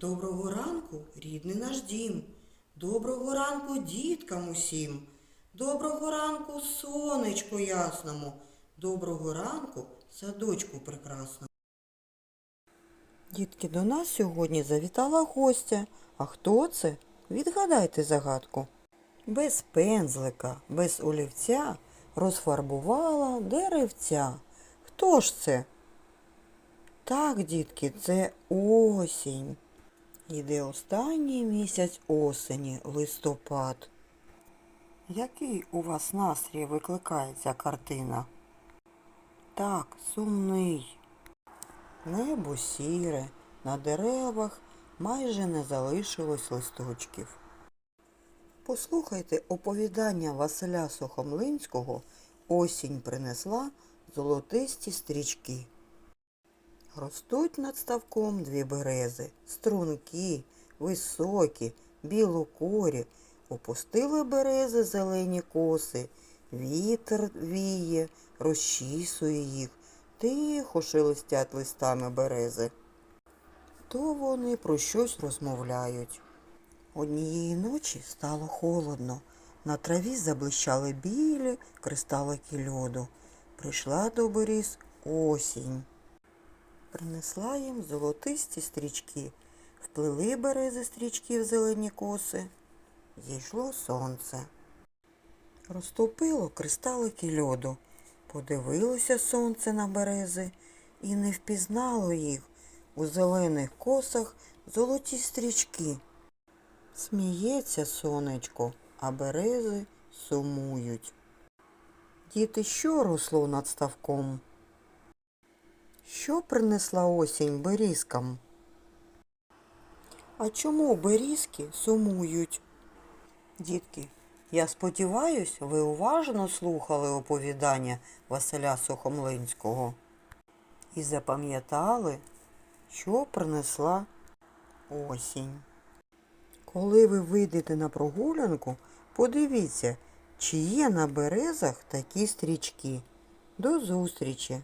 Доброго ранку, рідний наш дім. Доброго ранку діткам усім. Доброго ранку, сонечку ясному. Доброго ранку, садочку прекрасному. Дітки, до нас сьогодні завітала гостя. А хто це? Відгадайте загадку. Без пензлика, без олівця розфарбувала деревця. Хто ж це? Так, дітки, це осінь. Іде останній місяць осені, листопад. Який у вас настрій викликає ця картина? Так, сумний. Небо сіре, на деревах майже не залишилось листочків. Послухайте оповідання Василя Сухомлинського Осінь принесла золотисті стрічки. Ростуть над ставком дві берези, струнки, високі, білокорі. Опустили берези зелені коси, вітер віє, розчісує їх, тихо шелестять листами берези. То вони про щось розмовляють. Однієї ночі стало холодно. На траві заблищали білі кристалики льоду. Прийшла до беріз осінь. Принесла їм золотисті стрічки. Вплили берези стрічки в зелені коси. Зійшло сонце. Розтопило кристалики льоду. Подивилося сонце на берези і не впізнало їх у зелених косах золоті стрічки. Сміється сонечко, а берези сумують. Діти, що росло над ставком? Що принесла осінь берізкам? А чому берізки сумують? Дітки, я сподіваюсь, ви уважно слухали оповідання Василя Сухомлинського і запам'ятали, що принесла осінь. Коли ви вийдете на прогулянку, подивіться, чи є на березах такі стрічки. До зустрічі!